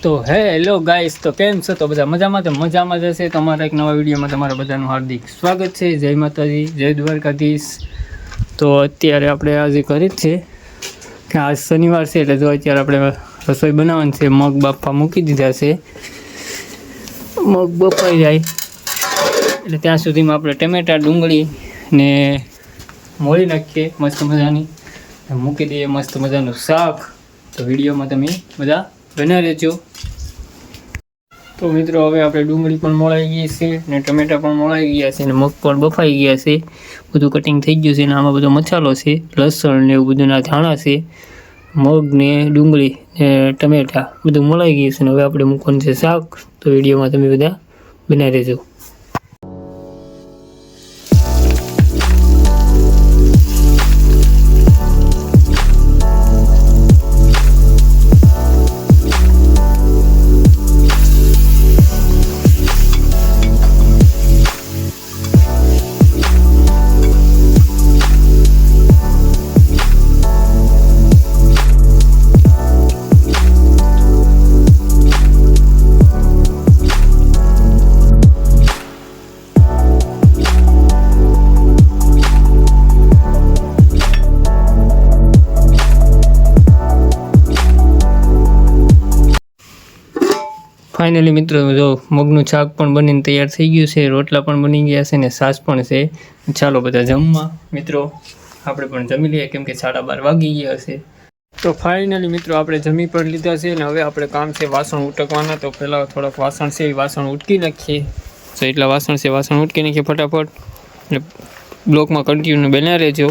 તો hello guys, તો કેમ છો? તો બધા મજામાં? તો મજામાં જ હશે. તમારા એક નવા વિડીયોમાં તમારા બધાનું હાર્દિક સ્વાગત છે. જય માતાજી, જય દ્વારકાધીશ. તો અત્યારે આપણે આજે કરી જ છે કે આજ શનિવાર છે એટલે જો અત્યારે આપણે રસોઈ બનાવવાની છે, મગ બાફા મૂકી દીધા છે. મગ બફાઈ જાય. એટલે ત્યાં સુધીમાં આપણે ટમેટા, ડુંગળી ને મોળી નાખીએ મસ્ત મજાની. મૂકી દઈએ મસ્ત મજાનું શાક. તો વિડીયોમાં તમે બધા બના રહેજો તો મિત્રો, હવે આપણે ડુંગળી પણ મોળાઈ ગઈ છે ને ટમેટા પણ મોળાઈ ગયા છે ને મગ પણ બફાઈ ગયા છે. બધું કટિંગ થઈ ગયું છે ને આમાં બધો મસાલો છે, લસણ ને એવું બધું ના ધાણા છે, મગ ને ડુંગળી ને ટમેટા બધું મોળાઈ ગયું છે ને હવે આપણે મૂકવાનું છે શાક. તો વિડીયોમાં તમે બધા બનાવી રહેજો ફાઇનલી મિત્રો, જો મગનું શાક પણ બનીને તૈયાર થઈ ગયું છે, રોટલા પણ બની ગયા છે ને છાશ પણ છે. ચાલો બધા જમવા. મિત્રો, આપણે પણ જમી લઈએ, કેમ કે સાડા બાર વાગી ગયા હશે તો ફાઇનલી મિત્રો, આપણે જમી પણ લીધા છે ને હવે આપણે કામ છે વાસણ ઉટકવાના. તો પહેલાં થોડાક વાસણ છે, એ વાસણ ઉટકી નાખીએ. તો એટલા વાસણ છે, વાસણ ઉટકી નાખીએ ફટાફટ. એટલે બ્લોકમાં કન્ટિન્યુ બન્યા રહેજો.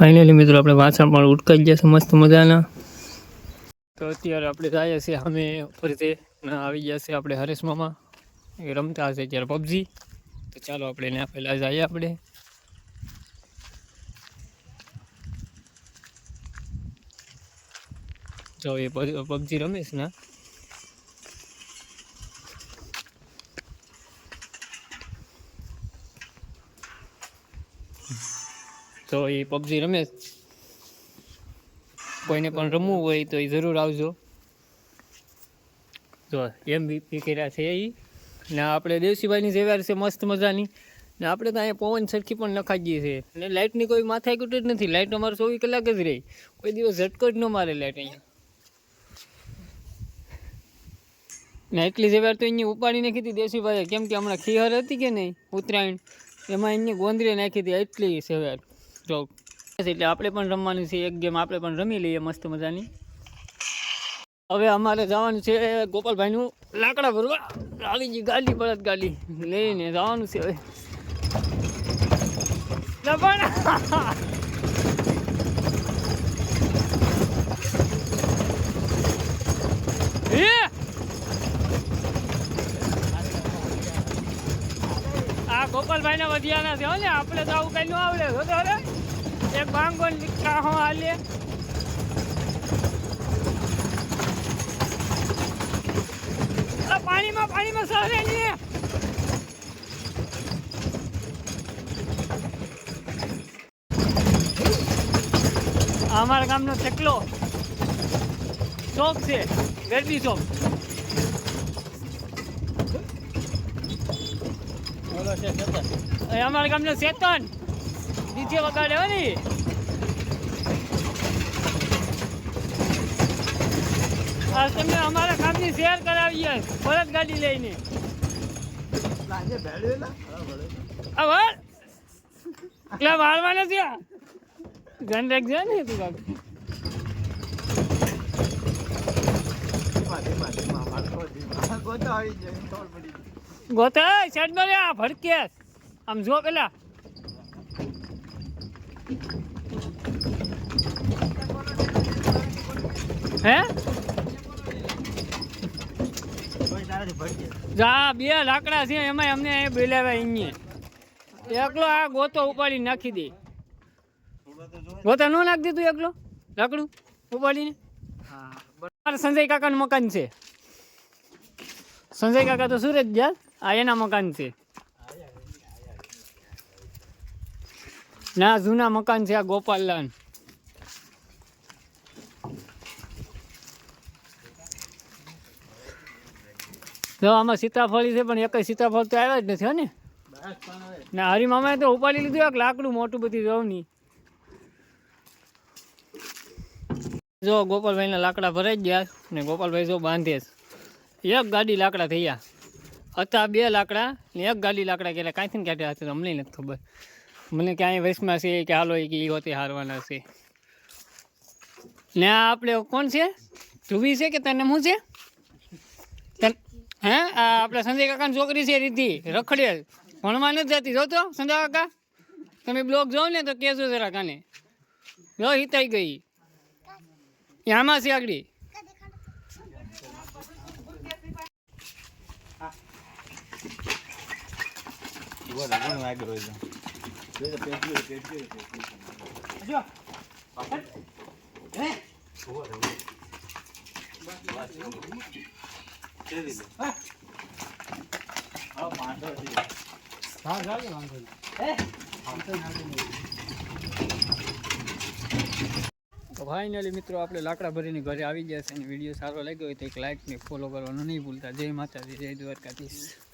ફાઇનલી મિત્રો, આપણે વાસણ પણ ઉટકાઈ ગયા મસ્ત મજાના. તો અત્યારે આપણે જાય છે અમે ફરીથી આવી ગયા છે આપણે હરેશ મામા. એ રમતા હશે અત્યારે પબજી તો ચાલો આપણે એના પહેલાં જઈએ આપણે. જો, એ પબજી રમેશ ને. તો એ પબજી રમે કોઈને પણ રમવું હોય તો એ જરૂર આવજો. જો, એમ બીપી કર્યા છે એ ને આપણે દેવસીભાઈની જેવાર છે મસ્ત મજાની. ને આપણે તો અહીંયા પવન સરખી પણ નખાઈ ગઈ છે અને લાઇટની કોઈ માથાઈ કૂટ જ નથી. લાઇટ અમારે ચોવીસ કલાક જ રહી. કોઈ દિવસ ઝટકો જ ન મારે લાઇટ અહીંયા. ને એટલી જેવાર તો અહીંયા ઉપાડી નાખી હતી દેશીભાઈએ કેમ કે હમણાં ખીહર હતી કે નહીં ઉત્તરાયણ? એમાં એની ગોંદરી નાખી હતી. એટલી સેવાર જો એટલે આપણે પણ રમવાનું છે, એક ગેમ આપણે પણ રમી લઈએ મસ્ત મજાની. હવે અમારે જવાનું છે ગોપાલભાઈનું લાકડા ભરવા. આવી ગઈ ગાડી બળદ ગાડી લઈને જવાનું છે હવે દબાણ. એ! આ ગોપાલભાઈના વધિયાના છે. ને આપણે તો આવું કઈ ન આવડે. તો અરે એક બાંગો કાહો હાલીએ પાણીમાં પાણીમાં સહરે ને અમારા ગામનો ચકલો ચોક છે, ગરબી ચોક. એ અમારા ગામનો ચેતન ડીજે વગાડે હો ને. આ તમને અમારા ગામની શેર કરાવીએ પરત ગાડી લઈને. વાળ. એટલે વાળવા નથી આ ધ્યાન રાખજે ને તું કાક ગોતા સાઈડમાં આ ભડકે. આમ જો પેલા. હે? જા બે લાકડા છે એમાં અમને અહીં બોલાવ્યા અહીંયા એકલો આ ગોતો ઉપાડી નાખી દે. ગોતા નો નાખી દીધું એકલો? લાકડું ઉપાડીને? મારે સંજય કાકાનું મકાન છે. સંજય કાકા તો સુરત ગયા. આ એના મકાન છે. ના, જૂના મકાન છે આ ગોપાલલાલ. જો આમાં સીતાફળી છે, પણ એક સીતાફળ તો આવ્યા જ નથી, હો ને? ના, હરિમામાએ તો ઉપાડી લીધું, એક લાકડું મોટું બધી રહું નહીં. જો ગોપાલભાઈના લાકડા ભરાઈ ગયા ને ગોપાલભાઈ જો બાંધે એક ગાડી લાકડા થઈ ગયા હતા બે લાકડા ને એક ગાડી લાકડા કે કાંઈથી ને હતા અમને નથી ખબર. મને ક્યાંય વૈશમાં છે કે હાલો કે એ હોતે હારવાના છે. ને આ આપણે કોણ છે? ધ્રુવી છે કે તને શું છે? હે? આ આપણે સંજય કાકાની છોકરી છે રીતિ રખડે ભણવા નથી જતી. જોતો સંજય કાકા, તમે બ્લોગ જોવો ને તો કહેજો જરા કાને જો હિતાઈ ગઈ. આમાં છે આગળ. તો. ફાઇનલી મિત્રો આપણે લાકડા ભરીને ઘરે આવી ગયા છે અને વીડિયો સારો લાગ્યો હોય તો એક લાઇક ને ફોલો કરવાનું નહીં ભૂલતા. જય માતાજી, જય દ્વારકાધીશ.